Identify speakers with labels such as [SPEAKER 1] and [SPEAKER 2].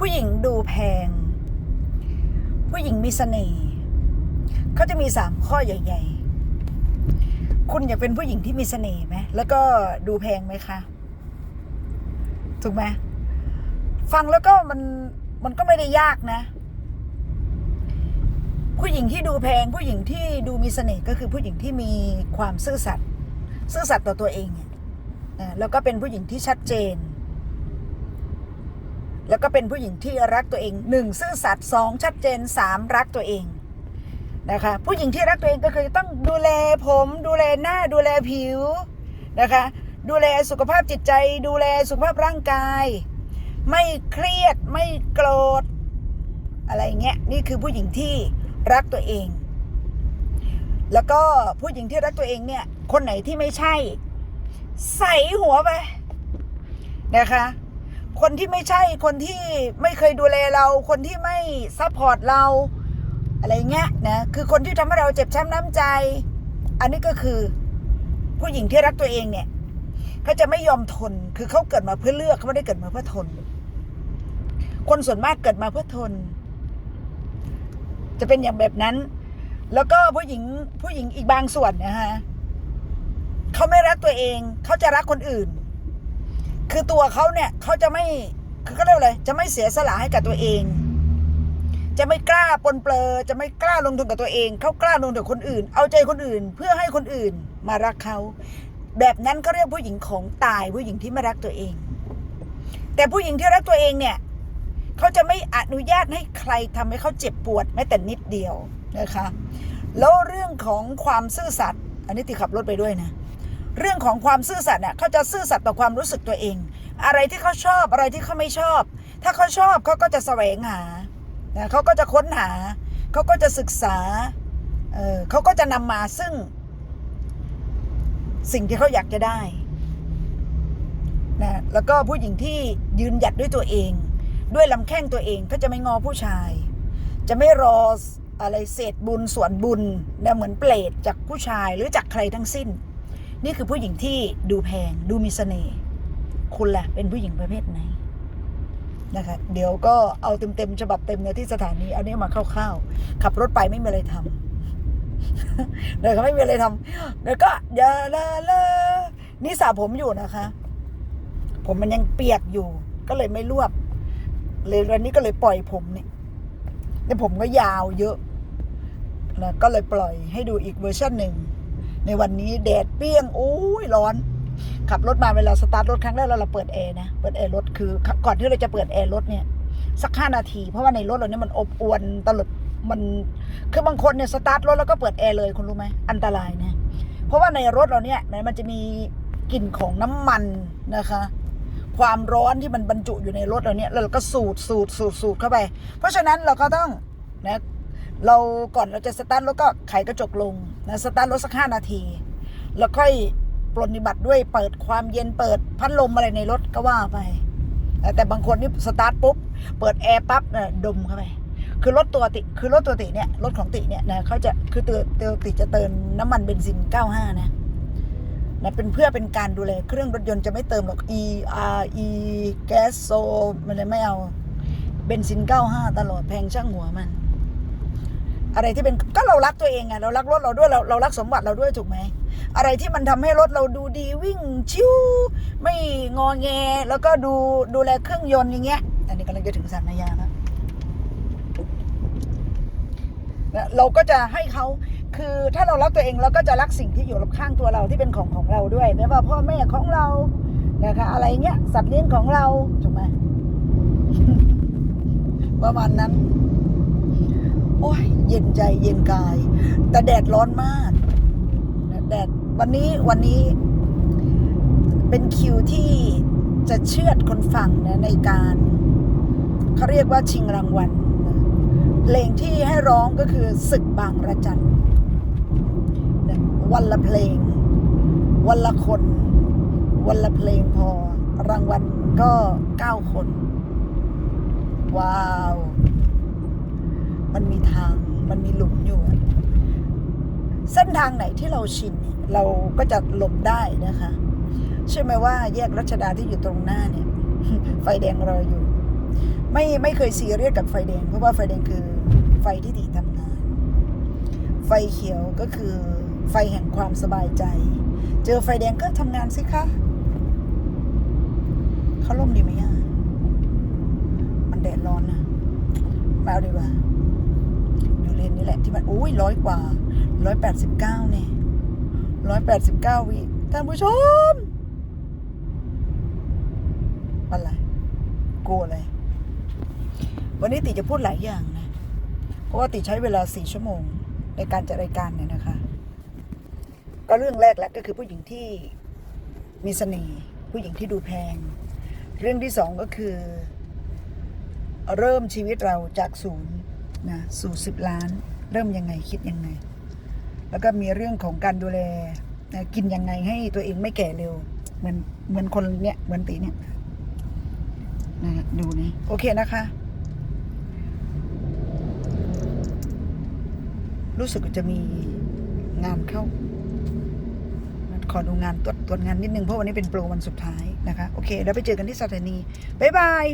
[SPEAKER 1] ผู้หญิงดูแพง ผู้หญิงมีเสน่ห์เขาจะมีสามข้อใหญ่ ๆ คุณอยากเป็นผู้หญิงที่มีเสน่ห์ไหมแล้วก็ดูแพงไหมคะ ถูกไหมฟังแล้วก็มันมันก็ไม่ได้ยากนะ ผู้หญิงที่ดูแพง ผู้หญิงที่ดูมีเสน่ห์ก็คือผู้หญิงที่มีความซื่อสัตย์ซื่อสัตย์ต่อตัวเองเนี่ยแล้วก็เป็นผู้หญิงที่ชัดเจน แล้วก็เป็นผู้หญิงที่รักตัวเองหนึ่งซื่อสัตย์สองชัดเจนสามรักตัวเองนะคะผู้หญิงที่รักตัวเองก็คือต้องดูแลผมดูแลหน้าดูแลผิวนะคะดูแลสุขภาพจิตใจ ดูแลสุขภาพร่างกาย ไม่เครียดไม่โกรธอะไรเงี้ยนี่คือผู้หญิงที่รักตัวเอง แล้วก็ผู้หญิงที่รักตัวเองเนี่ยคนไหนที่ไม่ใช่ ใส่หัวไปนะคะ คนที่ไม่ใช่คนที่ไม่เคยดูแลเรา คนที่ไม่ซัพพอร์ตเรา อะไรเงี้ยนะคือคนที่ทำให้เราเจ็บช้ำน้ำใจ อันนี้ก็คือ ผู้หญิงที่รักตัวเองเนี่ยเขาจะไม่ยอมทน คือเขาเกิดมาเพื่อเลือกเขาไม่ได้เกิดมาเพื่อทน คนส่วนมากเกิดมาเพื่อทน จะเป็นอย่างแบบนั้น แล้วก็ผู้หญิงผู้หญิงอีกบางส่วนนะฮะเขาไม่รักตัวเอง เขาจะรักคนอื่น คือตัวเขาเนี่ยเขาจะไม่คือเขาเรียกอะไรจะไม่เสียสละให้กับตัวเอง จะไม่กล้าปนเปลอจะไม่กล้าลงทุนกับตัวเองเขากล้าลงทุนกับคนอื่น เอาใจคนอื่นเพื่อให้คนอื่นมารักเขาแบบนั้นเขาเรียกผู้หญิงของตายผู้หญิงที่ไม่รักตัวเอง แต่ผู้หญิงที่รักตัวเองเนี่ยเขาจะไม่อนุญาตให้ใครทำให้เขาเจ็บปวดแม้แต่นิดเดียวนะคะแล้วเรื่องของความซื่อสัตย์อันนี้ติขับรถไปด้วยนะ เรื่องของความซื่อสัตย์เนี่ยเขาจะซื่อสัตย์ต่อความรู้สึกตัวเอง อะไรที่เขาชอบอะไรที่เขาไม่ชอบ ถ้าเขาชอบเขาก็จะแสวงหาเขาก็จะค้นหา เขาก็จะศึกษาเเขาก็จะนำมาซึ่ง สิ่งที่เขาอยากจะได้นะแล้วก็ผู้หญิงที่ยืนหยัดด้วยตัวเอง ด้วยลำแข้งตัวเองก็จะไม่งอผู้ชาย จะไม่รออะไรเศษบุญส่วนบุญนะเหมือนเปรตจากผู้ชายหรือจากใครทั้งสิ้น นี่คือผู้หญิงที่ดูแพงดูมีเสน่ห์คุณล่ะ เป็นผู้หญิงประเภทไหนนะคะเดี๋ยวก็เอาเต็มๆฉบับเต็มในที่สถานีเอานี้มาคร่าวๆขับรถไปไม่มีอะไรทำเดี๋ยวก็ไม่มีอะไรทำเดี๋ยวก็อย่าละละนี่สระผมอยู่นะคะ ผมมันยังเปียกอยู่ ก็เลยไม่รวบ เลยวันนี้ก็เลยปล่อยผมเนี่ยแล้วผมก็ยาวเยอะนะก็เลยปล่อยให้ดูอีกเวอร์ชันหนึ่ง ในวันนี้แดดเปรี้ยงโอ้ยร้อน ขับรถมาเวลาสตาร์ทรถครั้งแรกเราเราเปิดแอร์นะเปิดแอร์รถคือ ก่อนที่เราจะเปิดแอร์รถเนี่ยสักห้านาที เพราะว่าในรถเราเนี่ยมันอบอวนตลบมันคือบางคนเนี่ยสตาร์ทรถแล้วก็เปิดแอร์เลยคุณรู้ไหมอันตรายนะเพราะว่าในรถเราเนี่ยมันจะมีกลิ่นของน้ำมันนะคะ ความร้อนที่มันบรรจุอยู่ในรถเราเนี่ยเราก็สูดสูดสูดสูดเข้าไป เพราะฉะนั้นเราก็ต้องนะ เราก่อนเราจะสตาร์ทรถก็ไขกระจกลงนะสตาร์ทรถสักห้านาที แล้วค่อยปรนนิบัติด้วยเปิดความเย็นเปิดพัดลมอะไรในรถก็ว่าไป แต่บางคนนี่สตาร์ทปุ๊บ เปิดแอร์ปั๊บดมเข้าไปคือรถตัวติคือรถตัวติเนี่ยรถของติเนี่ยนะเขาจะคือตัวตัวติจะเติมน้ำมันเบนซิน 95 นะนะเป็นเพื่อเป็นการดูแลเครื่องรถยนต์จะไม่เติมหรอก E R E แก๊สโซมันเลยไม่เอาเบนซิน 95 ตลอดแพงช่างหัวมัน อะไรที่เป็นก็เรารักตัวเองไงเรารักรถเราด้วยเราเรารักสมบัติเราด้วยถูกไหมอะไรที่มันทำให้รถเราดูดีวิ่งชิวไม่งอแง แล้วก็ดูดูแลเครื่องยนต์อย่างเงี้ยอันนี้กำลังจะถึงสันนายาแล้วนะเราก็จะให้เขาคือถ้าเรารักตัวเองเราก็จะรักสิ่งที่อยู่รอบข้างตัวเราที่เป็นของของเราด้วยไม่ว่าพ่อแม่ของเรานะคะอะไรเงี้ยสัตว์เลี้ยงของเราถูกไหมประมาณนั้น เย็นใจเย็นกาย แต่แดดร้อนมาก แดดวันนี้วันนี้เป็นคิวที่จะเชือดคนฟังนะในการเขาเรียกว่าชิงรางวัลเพลงที่ให้ร้องก็คือศึกบางระจันวันละเพลง วันละคน วันละเพลงพอ รางวัลก็เก้าคน ว้าว มันมีทาง มันมีหลุมอยู่เส้นทางไหนที่เราชินเราก็จะหลบได้นะคะใช่ไหมว่าแยกรัชดาที่อยู่ตรงหน้าเนี่ย ไฟแดงรออยู่ ไม่ไม่เคยซีเรียสกับไฟแดง เพราะว่าไฟแดงคือไฟที่ติทำงาน ไฟเขียวก็คือไฟแห่งความสบายใจ เจอไฟแดงก็ทำงานสิคะเขาล่มดีไหมอะมันแดดร้อนนะมาเอาดีกว่า นี่แหละ ที่มันอุ้ยร้อยกว่าร้อยแปดสิบเก้าเนี่ยร้อยแปดสิบเก้าวิท่านผู้ชมอะไรกลัวอะไร วันนี้ติจะพูดหลายอย่างนะ เพราะว่าติใช้เวลาสี่ชั่วโมงในการจัดรายการเนี่ยนะคะ ก็เรื่องแรกแหละก็คือผู้หญิงที่มีเสน่ห์ผู้หญิงที่ดูแพง เรื่องที่สองก็คือ เริ่มชีวิตเราจากศูนย์นะสู่สิบล้าน เริ่มยังไงคิดยังไง แล้วก็มีเรื่องของการดูแลกินยังไงให้ตัวเองไม่แก่เร็ว เหมือนเหมือนคนเนี้ยเหมือนตีเนี่ยนะดูนี่โอเคนะคะ รู้สึกจะมีงานเข้าขอดูงานตรวจตรวจงานนิดนึงเพราะวันนี้เป็นโปรวันสุดท้ายนะคะ โอเค แล้วไปเจอกันที่สถานี บ๊ายบาย